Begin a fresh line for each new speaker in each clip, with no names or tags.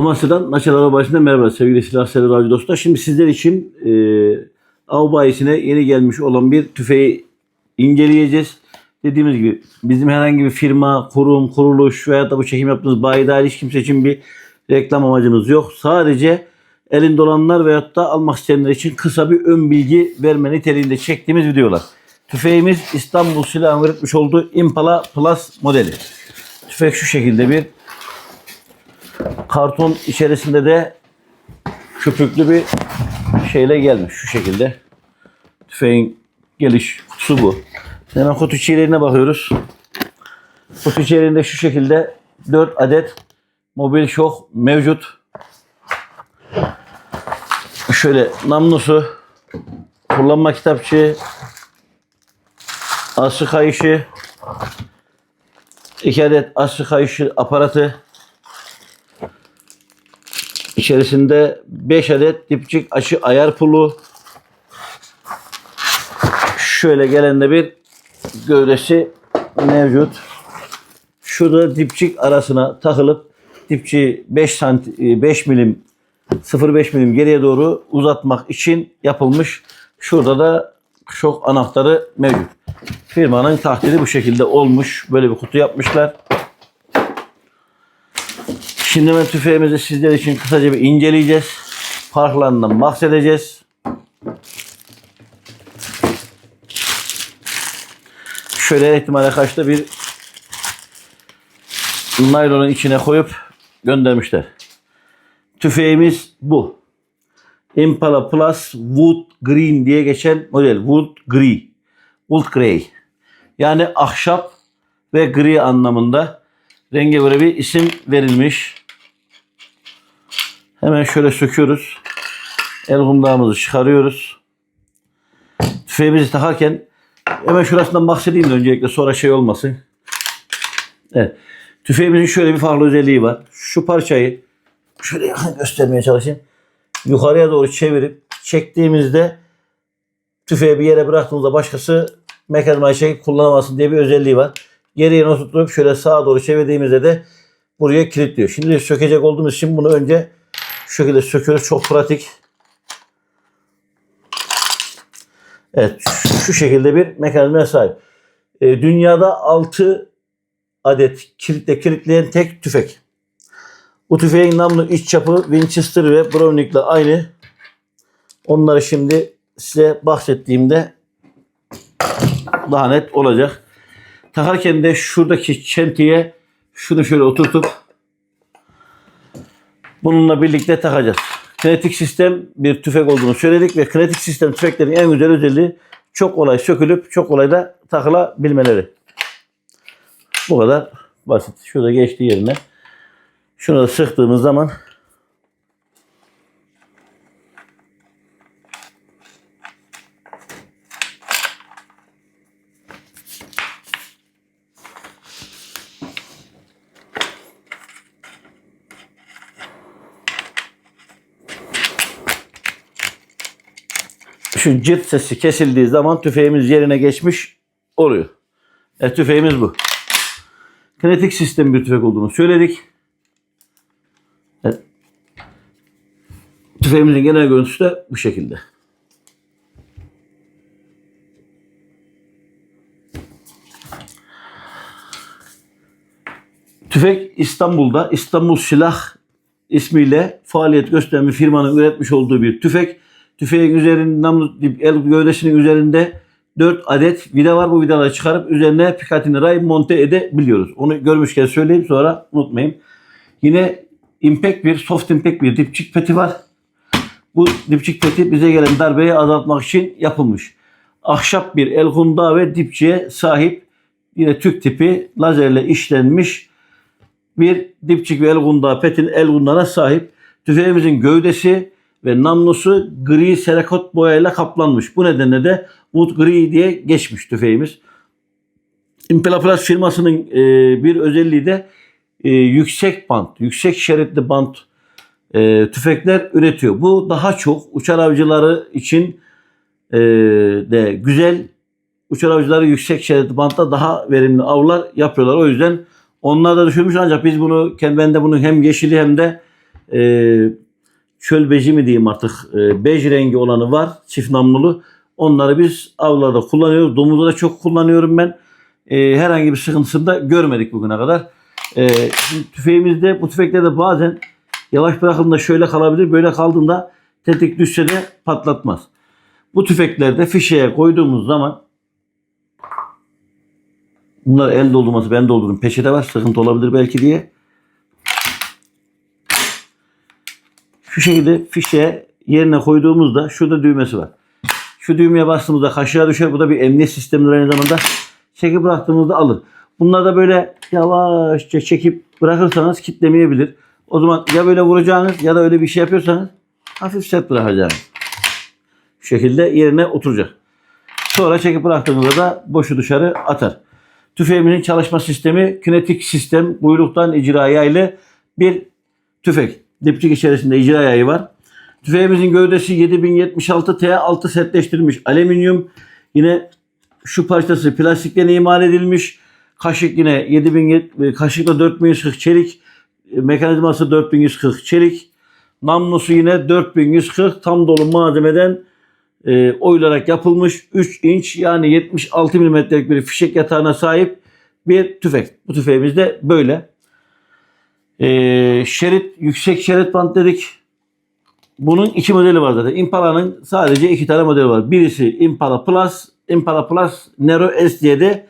Amasya'dan Naçalara başında merhaba sevgili silah sever dostlar. Şimdi sizler için e, av bayisine yeni gelmiş olan bir tüfeği inceleyeceğiz. Dediğimiz gibi bizim herhangi bir firma, kurum, kuruluş veya da bu çekim yaptığımız bayi dahil hiç kimse için bir reklam amacımız yok. Sadece elinde olanlar veyahut da almak isteyenler için kısa bir ön bilgi verme niteliğinde çektiğimiz videolar. Tüfeğimiz İstanbul Silahı'nın üretmiş olduğu Impala Plus modeli. Tüfek şu şekilde bir karton içerisinde de köpüklü bir şeyle gelmiş şu şekilde. Tüfeğin geliş kutusu bu. Hemen kutu içeriğine bakıyoruz. Kutu içeriğinde şu şekilde 4 adet mobil şok mevcut. Şöyle namlusu, kullanma kitapçığı, aslı kayışı, 2 adet aslı kayışı aparatı, İçerisinde 5 adet dipçik açı ayar pulu. Şöyle gelen de bir gövdesi mevcut. Şurada dipçik arasına takılıp dipçiyi 5 santi 5 milim 0.5 milim geriye doğru uzatmak için yapılmış. Şurada da şok anahtarı mevcut. Firmanın takdiri bu şekilde olmuş. Böyle bir kutu yapmışlar. Şimdi ben tüfeğimizi sizler için kısaca bir inceleyeceğiz. Farklarından bahsedeceğiz. Şöyle ihtimale kaçta bir naylonun içine koyup göndermişler. Tüfeğimiz bu. Impala Plus Wood Green diye geçen model. Wood Grey. Wood Grey. Yani ahşap ve gri anlamında renge göre bir isim verilmiş. Hemen şöyle söküyoruz. El kumdağımızı çıkarıyoruz. Tüfeğimizi takarken hemen şurasından bahsedeyim de öncelikle sonra şey olmasın. Evet. Tüfeğimizin şöyle bir farklı özelliği var. Şu parçayı şöyle yakın göstermeye çalışayım. Yukarıya doğru çevirip çektiğimizde tüfeği bir yere bıraktığımızda başkası mekanizmayı çekip kullanamasın diye bir özelliği var. Geriye oturtup şöyle sağa doğru çevirdiğimizde de buraya kilitliyor. Şimdi sökecek olduğumuz için bunu önce şu şekilde söküyoruz. Çok pratik. Evet şu şekilde bir mekanizmaya sahip. E, dünyada 6 adet kilitle kilitleyen tek tüfek. Bu tüfeğin namlu iç çapı Winchester ve Browning ile aynı. Onları şimdi size bahsettiğimde daha net olacak. Takarken de şuradaki çentiye şunu şöyle oturtup bununla birlikte takacağız. Kinetik sistem bir tüfek olduğunu söyledik ve kinetik sistem tüfeklerin en güzel özelliği çok kolay sökülüp çok kolay da takılabilmeleri. Bu kadar basit. Şurada geçtiği yerine şunu da sıktığımız zaman şu cırt sesi kesildiği zaman tüfeğimiz yerine geçmiş oluyor. E, tüfeğimiz bu. Kinetik sistem bir tüfek olduğunu söyledik. Evet. Tüfeğimizin genel görüntüsü de bu şekilde. Tüfek İstanbul'da İstanbul Silah ismiyle faaliyet gösteren bir firmanın üretmiş olduğu bir tüfek. Tüfeğin üzerinde, namlu- el gövdesinin üzerinde 4 adet vida var. Bu vidaları çıkarıp üzerine Picatinny ray monte edebiliyoruz. Onu görmüşken söyleyeyim sonra unutmayın. Yine impact bir, soft impact bir dipçik peti var. Bu dipçik peti bize gelen darbeyi azaltmak için yapılmış. Ahşap bir el kundağı ve dipçiye sahip yine tük tipi lazerle işlenmiş bir dipçik ve el kundağı petin el kundağına sahip. Tüfeğimizin gövdesi ve namlusu gri serakot boyayla kaplanmış. Bu nedenle de Wood Gri diye geçmiş tüfeğimiz. Impala Plus firmasının e, bir özelliği de e, yüksek bant, yüksek şeritli bant e, tüfekler üretiyor. Bu daha çok uçar avcıları için e, de güzel. Uçar avcıları yüksek şeritli bantta daha verimli avlar yapıyorlar. O yüzden onlar da düşünmüş ancak biz bunu ben de bunun hem yeşili hem de e, çöl beci mi diyeyim artık e, bej rengi olanı var çift namlulu. Onları biz avlarda kullanıyoruz. Domuzda da çok kullanıyorum ben. E, herhangi bir sıkıntısını da görmedik bugüne kadar. E, tüfeğimizde bu tüfeklerde bazen yavaş bırakıldığında şöyle kalabilir. Böyle kaldığında tetik düşse de patlatmaz. Bu tüfeklerde fişeye koyduğumuz zaman bunlar el doldurması ben doldururum. Peçete var sıkıntı olabilir belki diye. Şu şekilde fişe yerine koyduğumuzda şurada düğmesi var. Şu düğmeye bastığımızda kaşığa düşer. Bu da bir emniyet sistemidir aynı zamanda. Çekip bıraktığımızda alır. Bunlar da böyle yavaşça çekip bırakırsanız kitlemeyebilir. O zaman ya böyle vuracağınız ya da öyle bir şey yapıyorsanız hafif sert bırakacaksınız. Şu şekilde yerine oturacak. Sonra çekip bıraktığınızda da boşu dışarı atar. Tüfeğimizin çalışma sistemi kinetik sistem buyruktan icra yaylı bir tüfek. Dipçik içerisinde icra yayı var. Tüfeğimizin gövdesi 7076 T6 sertleştirilmiş alüminyum. Yine şu parçası plastikten imal edilmiş. Kaşık yine 7000 kaşıkla 4140 çelik. Mekanizması 4140 çelik. Namlusu yine 4140 tam dolu malzemeden e, oyularak yapılmış 3 inç yani 76 milimetrelik bir fişek yatağına sahip bir tüfek. Bu tüfeğimiz de böyle. E, şerit, yüksek şerit bant dedik. Bunun iki modeli var zaten. Impala'nın sadece iki tane modeli var. Birisi Impala Plus, Impala Plus Nero S diye de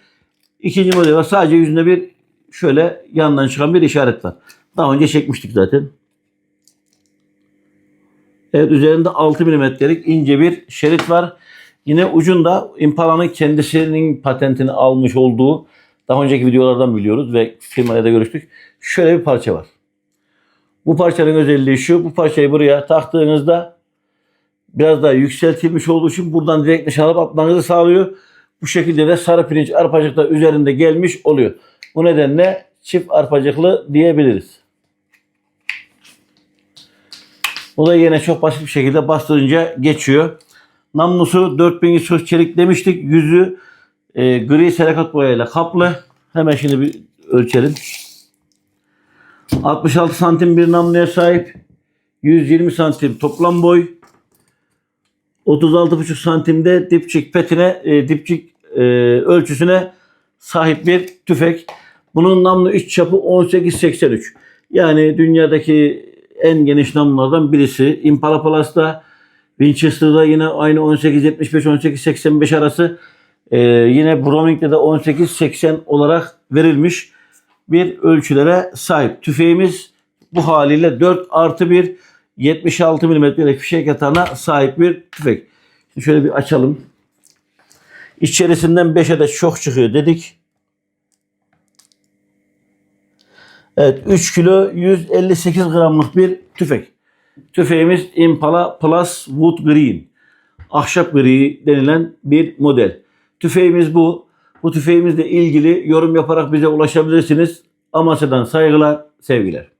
ikinci modeli var. Sadece yüzünde bir şöyle yandan çıkan bir işaret var. Daha önce çekmiştik zaten. Evet üzerinde 6 milimetrelik ince bir şerit var. Yine ucunda Impala'nın kendisinin patentini almış olduğu daha önceki videolardan biliyoruz ve firmayla da görüştük. Şöyle bir parça var. Bu parçanın özelliği şu. Bu parçayı buraya taktığınızda biraz daha yükseltilmiş olduğu için buradan direkt nişan atmanızı sağlıyor. Bu şekilde de sarı pirinç arpacık da üzerinde gelmiş oluyor. Bu nedenle çift arpacıklı diyebiliriz. O da yine çok basit bir şekilde bastırınca geçiyor. Namlusu 4100 çelik demiştik. Yüzü e, gri serakat boyayla kaplı. Hemen şimdi bir ölçelim. 66 santim bir namluya sahip. 120 santim toplam boy. 36,5 santimde dipçik petine, e, dipçik e, ölçüsüne sahip bir tüfek. Bunun namlu iç çapı 18.83. Yani dünyadaki en geniş namlulardan birisi. Impala Plus'ta Winchester'da yine aynı 18.75-18.85 arası. E, yine Browning'de de 18.80 olarak verilmiş bir ölçülere sahip. Tüfeğimiz bu haliyle 4 artı 1 76 milimetrelik fişek yatağına sahip bir tüfek. Şimdi şöyle bir açalım. İçerisinden 5 adet şok çıkıyor dedik. Evet 3 kilo 158 gramlık bir tüfek. Tüfeğimiz Impala Plus Wood Green. Ahşap gri denilen bir model. Tüfeğimiz bu. Bu tüfeğimizle ilgili yorum yaparak bize ulaşabilirsiniz. Amasya'dan saygılar, sevgiler.